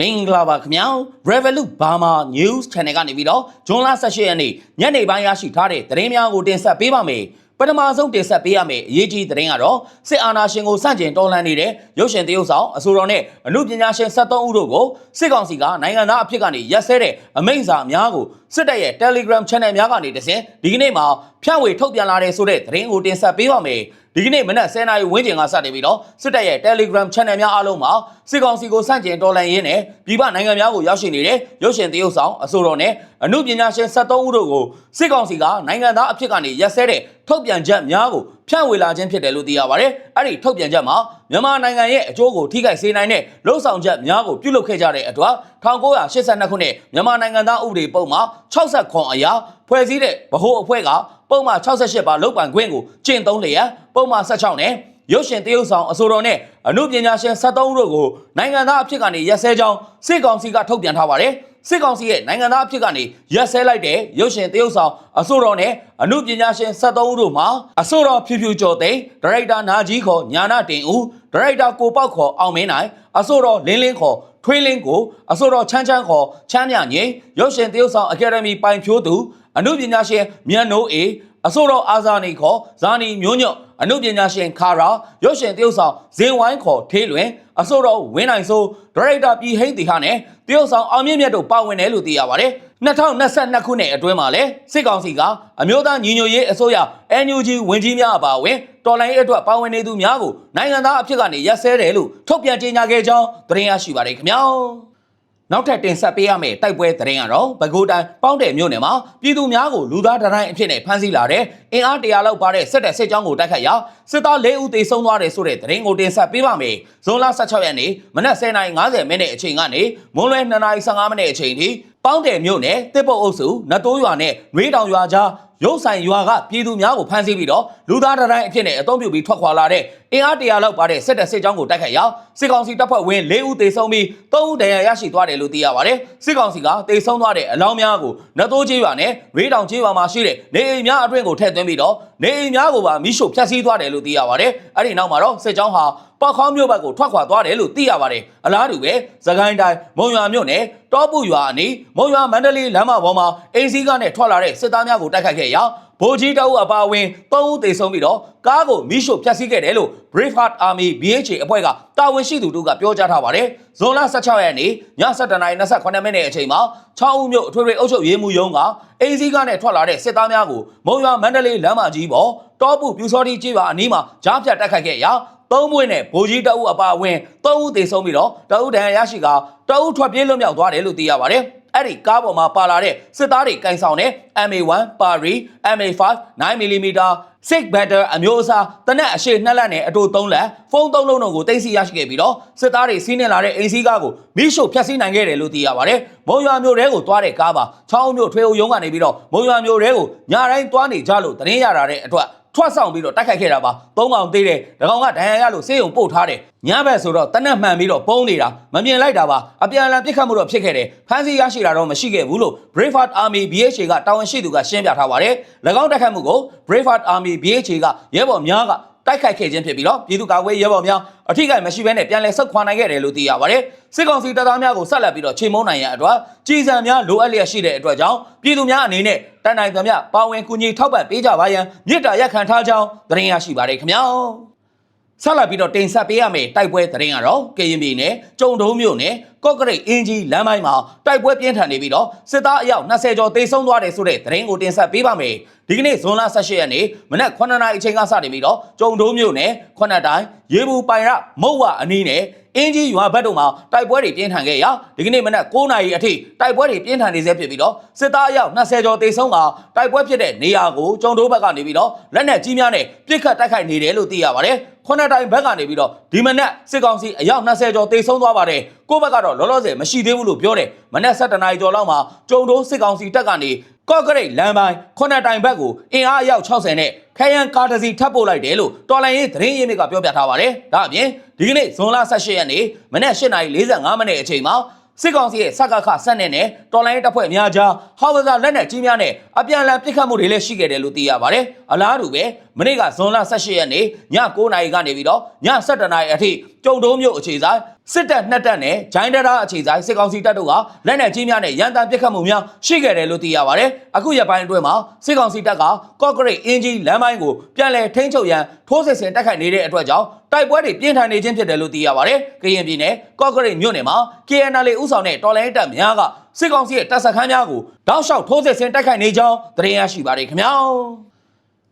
မင်္ဂလာပါခင်ဗျာ Revolut Burma News Channel ကနေပြီးတော့ဂျွန်လ18ရက်နေ့ညနေပိုင်းရရှိထားတဲ့သတင်းများကိုတင်ဆက်ပေးပါမယ်ပထမဆုံးတင်ဆက်ပေးရမယ့်အရေးကြီးသတင်းကတော့စစ်အာဏာရှင်ကိုစန့်ကျင်တော်လှန်နေတဲ့ရုပ်ရှင်တရုပ်ဆောင်အဆိုတော်နဲ့အမှုပညာရှင်73ဦးတို့ကိုစစ်ကောင်စီကနိုင်ငံသားအဖြစ်ကနေရက်စဲတဲ့အမိန့်စာများကိုစစ်တပ်ရဲ့ Telegram Channel များကနေတဆင့်ဒီကနေ့မှာဖြန့်ဝေထုတ်ပြန်လာတဲ့ဆိုတဲ့သတင်းကိုတင်ဆက်ပေးပါမယ် ဒီကနေ့မနက်10:00နာရီဝန်းကျင်ကစတင်ပြီးတော့စစ်တပ်ရဲ့ Telegram Channel များအားလုံးမှာစစ်ကောင်စီကိုစန့်ကျင်တော်လှန်ရင်းနဲ့ပြည်ပနိုင်ငံများကိုရောက်ရှိနေတဲ့ရုပ်ရှင်တရုပ်ဆောင်အဆိုတော်နဲ့အမှုပညာရှင်73ဦးတို့ကိုစစ်ကောင်စီကနိုင်ငံသားအဖြစ်ကနေရက်စဲတဲ့ထုတ်ပြန်ချက်များကိုဖြန့်ဝေလာခြင်းဖြစ်တယ်လို့သိရပါတယ်။အဲ့ဒီထုတ်ပြန်ချက်မှာမြန်မာနိုင်ငံရဲ့အကျိုးကိုထိခိုက်စေနိုင်တဲ့လှုပ်ဆောင်ချက်များကိုပြုလုပ်ခဲ့ကြတဲ့အတွက်1982ခုနှစ်မြန်မာနိုင်ငံသားဥပဒေပုံမှာ60ခွန်အရာဖွဲ့စည်းတဲ့ဗဟိုအဖွဲ့က ပုံမှန်68ပါလုတ်ပိုင်ခွင့်ကိုကျင့်သုံးလျက်ပုံမှန်16နဲ့ရုပ်ရှင်တရုပ်ဆောင်အဆိုတော်နဲ့အမှုပညာရှင်73တို့ကိုနိုင်ငံသားအဖြစ်ကနေရက်စဲကြောင်းစစ်ကောင်စီကထုတ်ပြန်ထားပါတယ်။စစ်ကောင်စီရဲ့နိုင်ငံသားအဖြစ်ကနေရက်စဲလိုက်တဲ့ရုပ်ရှင်တရုပ်ဆောင်အဆိုတော်နဲ့အမှုပညာရှင်73ဦးတို့မှာအဆိုတော်ဖြူဖြူကျော်သိန်းဒါရိုက်တာနာကြီးခေါ်ညာနာတင်ဦးဒါရိုက်တာကိုပေါက်ခေါ်အောင်မင်းနိုင်အဆိုတော်လင်းလင်းခေါ်ထွေးလင်းကိုအဆိုတော်ချမ်းချမ်းခေါ်ချမ်းမြငိမ့်ရုပ်ရှင်တရုပ်ဆောင်အကယ်ဒမီပိုင်ဖြိုးသူ အမှုပညာရှင်မြန်နိုးအေအဆိုတော်အာဇာနီခေါ်ဇာနီမျိုးညွတ်အမှုပညာရှင်ခါရာရုပ်ရှင်တရုပ်ဆောင်ဇင်ဝိုင်းခေါ်ထေးလွင်အဆိုတော်ဝင်းနိုင်စိုးဒါရိုက်တာပြည်ဟိန်းတီဟာနဲ့တရုပ်ဆောင်အောင်မြင့်မြတ်တို့ပါဝင်တယ်လို့သိရပါတယ်2022ခုနှစ်အတွင်းမှာလည်းစစ်ကောင်စီကအမျိုးသားညီညွတ်ရေးအစိုးရ NUG ဝင်ကြီးများအပါအဝင်တော်လိုင်းအတွက်ပါဝင်နေသူများကိုနိုင်ငံသားအဖြစ်ကနေရက်စဲတယ်လို့ထုတ်ပြန်ကြေညာခဲ့ကြောင်းသတင်းရရှိပါတယ်ခင်ဗျာ နောက်ထပ်တင်ဆက်ပေးရမယ့်တိုက်ပွဲသတင်းကတော့ပဲခူးတိုင်းပေါင်းတယ်မြို့နယ်မှာပြည်သူများကိုလူသားတိုင်းအဖြစ်နဲ့ဖမ်းဆီးလာတဲ့အင်အားတရာလောက်ပါတဲ့စစ်တပ်စစ်ကြောင်းကိုတိုက်ခတ်ရာစစ်သား၄ဦးသေဆုံးသွားတယ်ဆိုတဲ့သတင်းကိုတင်ဆက်ပေးပါမယ်။ဇွန်လ16ရက်နေ့မနက်10:50မိနစ်အချိန်ကနေမွန်းလွဲ2:15မိနစ်အချိန်ထိပေါင်းတယ်မြို့နယ်တစ်ပုတ်အုပ်စုနတ်တိုးရွာနဲ့နှွေးတောင်ရွာကြားရုပ်ဆိုင်ရွာကပြည်သူများကိုဖမ်းဆီးပြီးတော့လူသားတိုင်းအဖြစ်နဲ့အုံပြုပြီးထွက်ခွာလာတဲ့အင်အားတရာလောက်ပါတဲ့စစ်တပ်စစ်ကြောင်းကိုတိုက်ခတ်ရာစစ်ကောင်စီတပ်ဖွဲ့ဝင်၄ဦးသေဆုံးပြီး၃ဦးဒဏ်ရာရရှိသွားတယ်လို့သိရပါတယ်။စစ်ကောင်စီကသေဆုံးသွားတဲ့အလောင်းများကိုနတ်တိုးကျေးရွာနဲ့နှွေးတောင်ကျေးရွာမှာရှိတဲ့နေအိမ်များအတွင်းကိုထည့်သွင်းပြီးတော့နေအိမ်များကိုပါမိရှို့ဖျက်ဆီးသွားတယ်လို့သိရပါတယ်။အဲ့ဒီနောက်မှာတော့စစ်ကြောင်းဟာပောက်ခေါင်းမြို့ဘက်ကိုထွက်ခွာသွားတယ်လို့သိရပါတယ်။အလားတူပဲသခိုင်းတိုင်းမုံရွာမြို့နယ်တောပုရွာအနီးမုံရွာမန္တလေးလမ်းမပေါ်မှာအင်းစည်းကားနဲ့ထွက်လာတဲ့စစ်သားများကိုတိုက်ခိုက်ခဲ့ရာ ဗိုလ်ကြီးတအုပ်အပါအဝင်၃ဦးသေဆုံးပြီးတော့ကားကိုမိရှို့ဖျက်ဆီးခဲ့တယ်လို့ Brave Heart Army BHA အဖွဲ့ကတာဝန်ရှိသူတို့ကပြောကြားထားပါတယ်။ဇွန်လ16ရက်နေ့ည7:28မိနစ်အချိန်မှာ6ဦးမြို့အထွေထွေအုပ်ချုပ်ရေးမှူးရုံးကအင်းစည်းကားနဲ့ထွက်လာတဲ့စစ်သားများကိုမုံရွာမန္တလေးလမ်းမကြီးပေါ်တောပုပြူစောတိကြီးပါအနီးမှာကြားဖြတ်တိုက်ခိုက်ခဲ့ရာသုံးမွေးနဲ့ဗိုလ်ကြီးတအုပ်အပါအဝင်သုံးဦးသေဆုံးပြီးတော့တအုပ်ဒဏ်ရာရရှိကတအုပ်ထွက်ပြေးလွတ်မြောက်သွားတယ်လို့သိရပါတယ်။ အဲ့ဒီကားပေါ်မှာပါလာတဲ့စစ်သားတွေကင်ဆောင်တဲ့ MA1 Pari MA5 9mm 6 batter အမျိုးအစားတနက်အရှိနှစ်လက်နဲ့အတူ3လက်ဖုန်း3လုံးတို့ကိုတင်စီရရှိခဲ့ပြီးတော့စစ်သားတွေစီးနှင်လာတဲ့အိမ်စီးကားကိုမိရှို့ဖျက်ဆီးနိုင်ခဲ့တယ်လို့သိရပါတယ်။မုံရွာမြို့တဲကိုသွားတဲ့ကားပါချောင်းမြို့ထွေအုပ်ရုံးကနေပြီးတော့မုံရွာမြို့တဲကိုညတိုင်းသွားနေကြလို့သတင်းရတာတဲ့အတွက် ထွက်ဆောင်ပြီးတော့တိုက်ခိုက်ခဲ့တာပါသုံးကောင်သေးတယ်ဒကောင်ကဒဏ်ရာရလို့ဆေးရုံပို့ထားတယ်ညဘက်ဆိုတော့တနက်မှန်ပြီးတော့ပုံးနေတာမမြင်လိုက်တာပါအပြန်အလှန်ပြစ်ခတ်မှုတော့ဖြစ်ခဲ့တယ်ဖမ်းဆီးရရှိတာတော့မရှိခဲ့ဘူးလို့ Brave Heart Army BHA ကတာဝန်ရှိသူကရှင်းပြထားပါတယ်၎င်းတိုက်ခိုက်မှုကို Brave Heart Army BHA ကရဲဘော်များက တိုက်ခိုက်ခဲ့ခြင်းဖြစ်ပြီးတော့ပြည်သူ့ကာကွယ်ရဲဘော်များအထိကိမရှိဘဲနဲ့ပြန်လည်ဆုတ်ခွာနိုင်ခဲ့တယ်လို့သိရပါတယ်စစ်ကောင်စီတပ်သားများကိုဆက်လက်ပြီးတော့ချိန်မုံနိုင်ရန်အတွက်ကြီးစံများလိုအပ်လျက်ရှိတဲ့အတွက်ကြောင့်ပြည်သူများအနေနဲ့တန်နိုင်သမျှပါဝင်ကူညီထောက်ပံ့ပေးကြပါရန်မြစ်တာရက်ခံထားကြောင်းသတင်းရရှိပါတယ်ခင်ဗျာ ဆက်လက်ပြီးတော့တင်ဆက်ပေးရမယ့်တိုက်ပွဲသတင်းကတော့ကရင်ပြည်နယ်ကျုံတုံးမြို့နယ်ကော့ကရိတ်အင်းကြီးလမ်းပိုင်းမှာတိုက်ပွဲပြင်းထန်နေပြီးတော့စစ်သားအယောက်20ကျော်တေဆုံးသွားတယ်ဆိုတဲ့သတင်းကိုတင်ဆက်ပေးပါမယ်ဒီကနေ့ဇွန်လ18ရက်နေ့မနက်9နာရီအချိန်ကစတင်ပြီးတော့ကျုံတုံးမြို့နယ်ခွနက်တိုင်းရေဘူးပိုင်ရမုတ်ဝအနီးနဲ့အင်းကြီးရွာဘက်တို့မှာတိုက်ပွဲတွေပြင်းထန်ခဲ့ရာဒီကနေ့မနက်9နာရီအထိတိုက်ပွဲတွေပြင်းထန်နေဆဲဖြစ်ပြီးတော့စစ်သားအယောက်20ကျော်တေဆုံးကတိုက်ပွဲဖြစ်တဲ့နေရာကိုကျုံတုံးဘက်ကနေပြီးတော့လက်နက်ကြီးများနဲ့ပစ်ခတ်တိုက်ခိုက်နေတယ်လို့သိရပါတယ် ခုနှစ်တိုင်ဘက်ကနေပြီးတော့ဒီမနက်စစ်ကောင်စီအယောက်20ကျော်တေဆုံးသွားပါတယ်ကိုယ့်ဘက်ကတော့လောလောဆယ်မရှိသေးဘူးလို့ပြောတယ်မနက်7:00နာရီကျော်လောက်မှာကျုံတိုးစစ်ကောင်စီတပ်ကနေကော့ကရိတ်လမ်းပိုင်းခုနှစ်တိုင်ဘက်ကိုအင်အားအယောက်60နဲ့ခရန်ကာတစီထပ်ပို့လိုက်တယ်လို့တော်လိုင်းရေးသတင်းရင်းမြစ်ကပြောပြထားပါတယ်ဒါအပြင်ဒီကနေ့ဇွန်လ18ရက်နေ့မနက်8:45မိနစ်အချိန်မှာ စစ်ကောင်စီရဲ့စကခဆက်နေနဲ့တော်လိုင်းတပ်ဖွဲ့အများကြားဟောက်ဝဇာလက်နက်ကြီးများနဲ့အပြန်အလှန်ပစ်ခတ်မှုတွေလည်းရှိခဲ့တယ်လို့သိရပါတယ်။အလားတူပဲမနေ့ကဇွန်လ18ရက်နေ့ည9:00နာရီကနေပြီးတော့ည7:00နာရီအထိကြုံတုံးမြို့အခြေဆိုင် စစ်တပ်နှစ်တပ်နဲ့ဂျိုင်းဒရာအခြေဆိုင်စစ်ကောင်စီတပ်တို့ကလက်နက်ကြီးများနဲ့ရန်တမ်းပစ်ခတ်မှုများရှိခဲ့တယ်လို့သိရပါတယ်။အခုရက်ပိုင်းအတွင်းမှာစစ်ကောင်စီတပ်ကကော့ဂရိတ်အင်ဂျီလမ်းပိုင်းကိုပြန်လည်ထိန်းချုပ်ရန်ထိုးစစ်ဆင်တိုက်ခိုက်နေတဲ့အတွက်ကြောင့်တိုက်ပွဲတွေပြင်းထန်နေခြင်းဖြစ်တယ်လို့သိရပါတယ်။ကရင်ပြည်နယ်ကော့ဂရိတ်မြို့နယ်မှာ KNL ဥဆောင်တဲ့တော်လိုင်းတပ်များကစစ်ကောင်စီရဲ့တပ်စခန်းများကိုတောက်လျှောက်ထိုးစစ်ဆင်တိုက်ခိုက်နေကြောင်းသတင်းရရှိပါတယ်ခင်ဗျာ။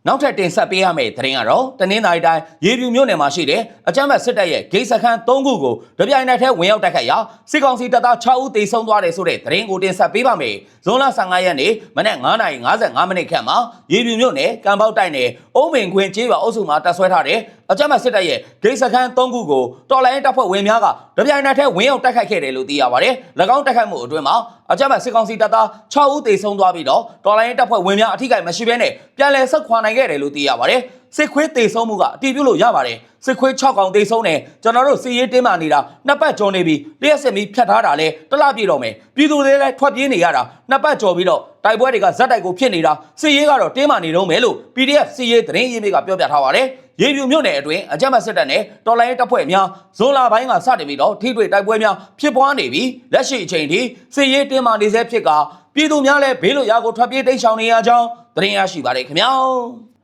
နောက်ထပ်တင်ဆက်ပေးရမယ့်သတင်းကတော့တနင်္သာရီတိုင်းရေပြူမြို့နယ်မှာရှိတဲ့အကြမ်းဖက်စစ်တပ်ရဲ့ဂိတ်စခန်း၃ခုကိုတပြိုင်နက်တည်းဝင်ရောက်တိုက်ခိုက်ရာစစ်ကောင်စီတပ်သား6ဦးသေဆုံးသွားတယ်ဆိုတဲ့သတင်းကိုတင်ဆက်ပေးပါမယ်။ဇွန်လ15ရက်နေ့မနက်9:55မိနစ်ခန့်မှာရေပြူမြို့နယ်ကံပေါက်တိုက်နယ်အုံးပင်ခွင်းကျေးရွာအုပ်စုမှာတပ်ဆွဲထားတဲ့ အကြမ်းဖက်စစ်တပ်ရဲ့ဂိတ်စခန်း၃ခုကိုတော်လိုင်းတပ်ဖွဲ့ဝင်များကတပြိုင်နက်တည်းဝင်ရောက်တိုက်ခိုက်ခဲ့တယ်လို့သိရပါတယ်။၎င်းတိုက်ခိုက်မှုအတွင်းမှာအကြမ်းဖက်စစ်ကောင်စီတပ်သား6ဦးသေဆုံးသွားပြီးတော့တော်လိုင်းတပ်ဖွဲ့ဝင်များအထိကိမရှိဘဲနဲ့ပြန်လည်ဆက်ခွာနိုင်ခဲ့တယ်လို့သိရပါတယ်။ စစ်ခွေးသေဆုံးမှုကအတည်ပြုလို့ရပါတယ်။စစ်ခွေး6កောင်သေဆုံးတယ်ကျွန်တော်တို့စီရေးတင်းမာနေတာနှစ်ပတ်ကျော်နေပြီလျှက်စစ်မီဖြတ်ထားတာလဲတစ်လပြည့်တော့မယ်ပြည်သူတွေလည်းထွက်ပြေးနေရတာနှစ်ပတ်ကျော်ပြီးတော့တိုက်ပွဲတွေကဇက်တိုက်ကိုဖြစ်နေတာစီရေးကတော့တင်းမာနေတော့မယ်လို့ PDF စီရေးသတင်းရင်းမြစ်ကပြောပြထားပါတယ်။ရေပြူမြို့နယ်အတွင်းအကြမ်းဖက်စစ်တပ်နဲ့တော်လိုင်းတပ်ဖွဲ့များဇွန်လပိုင်းကစတင်ပြီးတော့ထိတွေ့တိုက်ပွဲများဖြစ်ပွားနေပြီးလက်ရှိအချိန်ထိစစ်ရေးတင်းမာနေဆဲဖြစ်ကပြည်သူများလည်းဘေးလွတ်ရာကိုထွက်ပြေးတိမ်းရှောင်နေရကြောင်းသတင်းရရှိပါတယ်ခင်ဗျာ။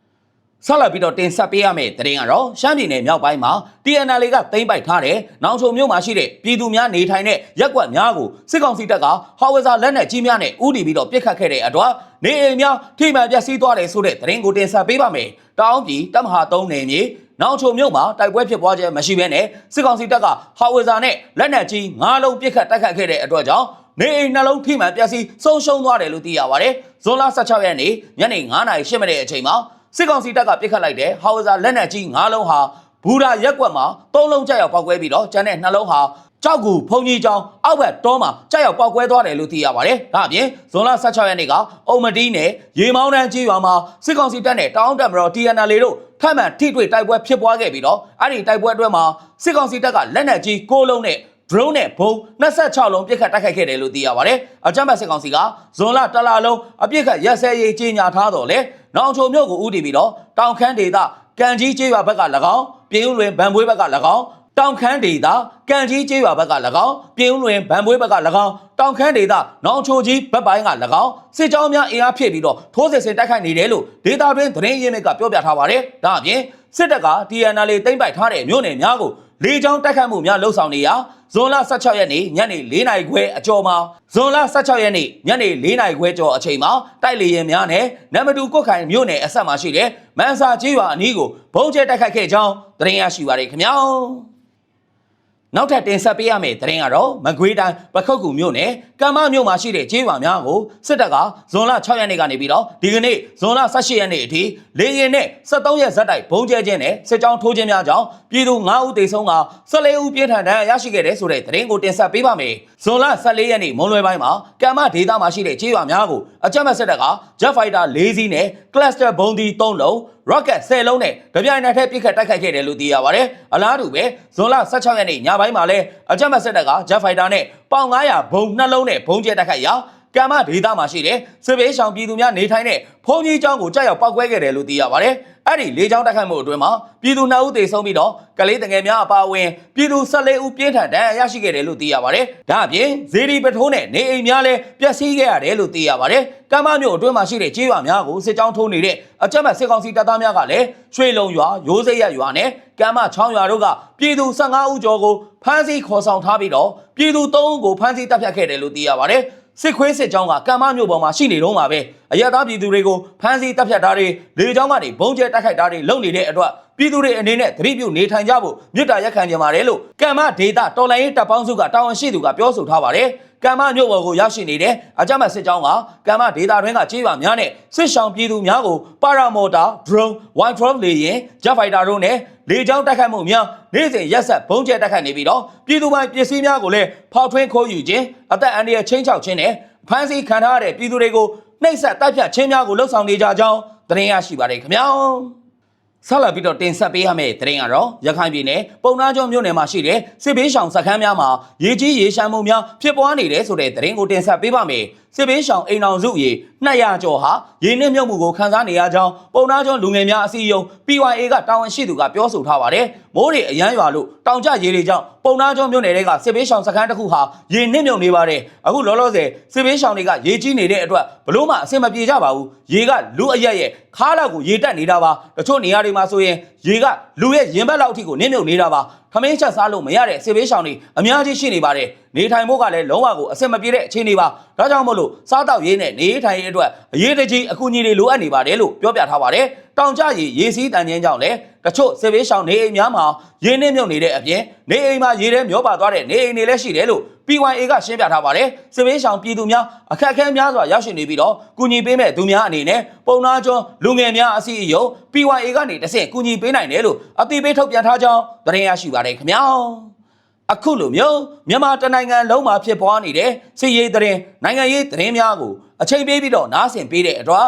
ဆက်လက်ပြီးတော့တင်ဆက်ပေးရမယ့်သတင်းကတော့ရှမ်းပြည်နယ်မြောက်ပိုင်းမှာ TNL ကသိမ်းပိုက်ထားတဲ့နောင်ချုံမြို့မှာရှိတဲ့ပြည်သူများနေထိုင်တဲ့ရက်ကွက်များကိုစစ်ကောင်စီတပ်ကဟော်ဝဇာလက်နက်ကြီးများနဲ့ဥတီပြီးတော့ပစ်ခတ်ခဲ့တဲ့အတွက်နေအိမ်များထိမှန်ပျက်စီးသွားတယ်ဆိုတဲ့သတင်းကိုတင်ဆက်ပေးပါမယ်။တောင်းပြည်တပ်မဟာ3နယ်မြေနောင်ချုံမြို့မှာတိုက်ပွဲဖြစ်ပွားခြင်းမရှိဘဲနဲ့စစ်ကောင်စီတပ်ကဟော်ဝဇာနဲ့လက်နက်ကြီး၅လုံးပစ်ခတ်တိုက်ခတ်ခဲ့တဲ့အတွက်ကြောင့်နေအိမ်နှလုံးထိမှန်ပျက်စီးဆုံးရှုံးသွားတယ်လို့သိရပါတယ်။ဇွန်လ16ရက်နေ့ညနေ9:08မိနစ်အချိန်မှာ စစ်ကောင်စီတပ်ကပစ်ခတ်လိုက်တဲ့ဟောင်ဝဇာလက်နက်ကြီး၅လုံးဟာဘူရာရက်ကွက်မှာ၃လုံးကြောက်ရောက်ပောက်ကွဲပြီးတော့ကျန်တဲ့နှလုံးဟာကြောက်ကူဖုန်ကြီးကျောင်းအောက်ဘက်တောမှာကြောက်ရောက်ပောက်ကွဲသွားတယ်လို့သိရပါတယ်။ဒါအပြင်ဇွန်လ16ရက်နေ့ကအုံမတီးနယ်ရေမောင်းတန်းကြီးရွာမှာစစ်ကောင်စီတပ်နဲ့တောင်းတမတော် TNL တို့ထပ်မံထိတွေ့တိုက်ပွဲဖြစ်ပွားခဲ့ပြီးတော့အဲ့ဒီတိုက်ပွဲအတွင်းမှာစစ်ကောင်စီတပ်ကလက်နက်ကြီး၉လုံးနဲ့ drone နဲ့ဘုံ26လုံးပြစ်ခတ်တိုက်ခိုက်ခဲ့တယ်လို့သိရပါတယ်။အကြမ်းဖက်စစ်ကောင်စီကဇွန်လတလလုံးအပြစ်ခတ်ရက်စဲရေးကြီးညာထားတော်လေ။နောင်ချုံမြို့ကိုဥတီပြီးတော့တောင်ခမ်းဒေသကံကြီးကျေးရွာဘက်က၎င်းပြည်ဦးလွင်ဗန်ဘွေးဘက်က၎င်းတောင်ခမ်းဒေသကံကြီးကျေးရွာဘက်က၎င်းပြည်ဦးလွင်ဗန်ဘွေးဘက်က၎င်းတောင်ခမ်းဒေသနောင်ချိုကြီးဘက်ပိုင်းက၎င်းစစ်ကြောင်းများအင်အားဖြည့်ပြီးတော့ထိုးစစ်ဆင်တိုက်ခိုက်နေတယ်လို့ဒေတာတွင်သတင်းရင်းမြစ်ကပြောပြထားပါတယ်။ဒါအပြင်စစ်တပ်က TNL သိမ်းပိုက်ထားတဲ့မြို့နယ်များကို လေကြောင်းတိုက်ခိုက်မှုများလှုပ်ဆောင်နေရာဇွန်လ16ရက်နေ့ညနေ4နာရီခွဲအကျော်မှာဇွန်လ16ရက်နေ့ညနေ4နာရီခွဲကျော်အချိန်မှာတိုက်လေရင်များနဲ့နမတူကွတ်ခိုင်မြို့နယ်အဆက်မှာရှိတဲ့မန်စာကြီးရွာအနီးကိုဘုံကျဲတိုက်ခိုက်ခဲ့ကြောင်းသတင်းရရှိပါရခင်ဗျာ။ နောက်ထပ်တင်ဆက်ပေးရမယ့်သတင်းကတော့မကွေးတိုင်းပခုတ်ကူမြို့နယ်ကမ္မမြို့မှာရှိတဲ့ကျေးရွာများကိုစစ်တပ်ကဇွန်လ6ရက်နေ့ကနေပြီးတော့ဒီကနေ့ဇွန်လ18ရက်နေ့အထိလေရင်နဲ့73ရက်ဇက်တိုက်ဘုံကျဲခြင်းနဲ့စစ်ကြောင်းထိုးခြင်းများကြောင့်ပြည်သူ9ဦးသေဆုံးက14ဦးပြင်းထန်ဒဏ်ရာရရှိခဲ့တဲ့ဆိုတဲ့သတင်းကိုတင်ဆက်ပေးပါမယ်။ဇွန်လ14ရက်နေ့မွန်လွယ်ပိုင်းမှာကမ္မဒေသမှာရှိတဲ့ကျေးရွာများကိုအကြမ်းဖက်စစ်တပ်က Jet Fighter ၄စီးနဲ့ Cluster ဘုံဒီ3လုံး rocket 10လုံးနဲ့ကြပြိုင်နယ်ထက်ပြစ်ခတ်တိုက်ခိုက်ခဲ့တယ်လို့သိရပါတယ်။အလားတူပဲဇွန်လ16ရက်နေ့ညပိုင်းမှာလဲအကြမ်းဖက်စစ်တပ်က Jet Fighter နဲ့ပေါင်900ဘုံနှလုံးနဲ့ဘုံကျဲတိုက်ခိုက်ရာ ကမ္မဒေသမှာရှိတဲ့စစ်ဘေးရှောင်ပြည်သူများနေထိုင်တဲ့ဖုန်ကြီးကျောင်းကိုကြောက်ရောက်ပောက်ကွဲခဲ့တယ်လို့သိရပါတယ်။အဲ့ဒီလေကြောင်းတိုက်ခိုက်မှုအတွင်းမှာပြည်သူ2ဦးသေဆုံးပြီးတော့ကလေးတငယ်များအပါအဝင်ပြည်သူ14ဦးပြင်းထန်ဒဏ်ရာရရှိခဲ့တယ်လို့သိရပါတယ်။ဒါအပြင်ဇေဒီပထိုးနဲ့နေအိမ်များလည်းပျက်စီးခဲ့ရတယ်လို့သိရပါတယ်။ကမ္မမြို့အတွင်းမှာရှိတဲ့ကျေးရွာများကိုစစ်ကြောင်းထိုးနေတဲ့အကြမ်းဖက်စစ်ကောင်စီတပ်သားများကလည်းရွှေလုံရွာရိုးစိတ်ရရွာနဲ့ကမ္မချောင်းရွာတို့ကပြည်သူ15ဦးကျော်ကိုဖမ်းဆီးခေါ်ဆောင်ထားပြီးတော့ပြည်သူ3ဦးကိုဖမ်းဆီးတပ်ဖြတ်ခဲ့တယ်လို့သိရပါတယ်။ စစ်ခွေးစစ်ကြောင်းကကမ္မမြို့ပေါ်မှာရှိနေတော့မှာပဲ အရသားပြည်သူတွေကိုဖမ်းဆီးတပ်ဖြတ်တာတွေလေကြောင်းကနေဘုံကျဲတိုက်ခိုက်တာတွေလုပ်နေတဲ့အတွက်ပြည်သူတွေအနေနဲ့သတိပြုနေထိုင်ကြဖို့မြစ်တာရက်ခံကြပါတယ်လို့ကမ္မဒေတာတော်လိုင်းရေးတပ်ပေါင်းစုကတာဝန်ရှိသူကပြောဆိုထားပါတယ်ကမ္မမြို့ပေါ်ကိုရောက်ရှိနေတဲ့အကြမ်းဖက်စစ်ကြောင်းကကမ္မဒေတာတွင်းကကြေးပါများနဲ့စစ်ဆောင်ပြည်သူများကိုပါရာမော်တာ drone white drone လေရင် jet fighter တို့နဲ့လေကြောင်းတိုက်ခိုက်မှုများနေ့စဉ်ရက်ဆက်ဘုံကျဲတိုက်ခိုက်နေပြီးတော့ပြည်သူပိုင်းပစ္စည်းများကိုလည်းဖောက်ထွင်းခိုးယူခြင်းအသက်အန္တရာယ်ချင်းချောက်ခြင်းနဲ့ဖမ်းဆီးခံထားရတဲ့ပြည်သူတွေကို နှိပ်စက်တိုက်ဖြတ်ခြင်းများကိုလှုံ့ဆော်နေကြကြောင်းသတင်းရရှိပါတယ်ခင်ဗျာ။ဆက်လက်ပြီးတော့တင်ဆက်ပေးရမယ့်သတင်းကတော့ရခိုင်ပြည်နယ်ပုံနာကျော်မြို့နယ်မှာရှိတဲ့စစ်ဘေးရှောင်စခန်းများမှာရေကြီးရေရှမ်းမှုများဖြစ်ပွားနေတယ်ဆိုတဲ့သတင်းကိုတင်ဆက်ပေးပါမယ်။ စစ်ဘေးရှောင်အိမ်အောင်စုရေ200ကျော်ဟာရေနစ်မြုပ်မှုကိုခန်းစားနေရကြောင်းပုံနာကျော်လူငယ်များအစည်းအရုံး PYA ကတာဝန်ရှိသူကပြောဆိုထားပါတယ်။မိုးတွေအရမ်းရွာလို့တောင်ကျရေတွေကြောင့်ပုံနာကျော်မြို့နယ်တွေကစစ်ဘေးရှောင်စခန်းတစ်ခုဟာရေနစ်မြုပ်နေပါတယ်။အခုလောလောဆယ်စစ်ဘေးရှောင်တွေကရေကြီးနေတဲ့အတွက်ဘလို့မှအဆင်မပြေကြပါဘူး။ရေကလူအရက်ရဲ့ခါးလောက်ကိုရေတက်နေတာပါ။တချို့နေရာတွေမှာဆိုရင် ရေကလူရဲ့ရင်ဘက်လောက်အထိကိုနစ်မြုပ်နေတာပါ။ခမင်းချက်စားလို့မရတဲ့စစ်ဘေးရှောင်တွေအများကြီးရှိနေပါတယ်။နေထိုင်ဖို့ကလည်းလုံးဝကိုအဆင်မပြေတဲ့အခြေအနေပါ။ဒါကြောင့်မို့လို့စားတောက်ရေးနဲ့နေထိုင်ရေးအတွက်အရေးတကြီးအကူအညီတွေလိုအပ်နေပါတယ်လို့ပြောပြထားပါတယ်။ တောင်ကျရေရေစီးတန်ချင်းကြောင့်လည်းတချို့စစ်ဘေးရှောင်နေအိမ်များမှာရေနစ်မြုပ်နေတဲ့အပြင်နေအိမ်မှာရေထဲမျောပါသွားတဲ့နေအိမ်တွေလည်းရှိတယ်လို့ PYA ကရှင်းပြထားပါတယ်။စစ်ဘေးရှောင်ပြည်သူများအခက်အခဲများစွာရောက်ရှိနေပြီးတော့ကူညီပေးမဲ့သူများအနေနဲ့ပုံနာကျွန်းလူငယ်များအစည်းအရုံး PYA ကနေတဆင့်ကူညီပေးနိုင်တယ်လို့အသိပေးထုတ်ပြန်ထားကြောင်းသတင်းရရှိပါတယ်ခင်ဗျာ။အခုလိုမျိုးမြန်မာတနိုင်ငံလုံးမှာဖြစ်ပွားနေတဲ့စစ်ရေးသတင်းနိုင်ငံရေးသတင်းများကိုအချိန်ပေးပြီးတော့နားဆင်ပေးတဲ့အတွက်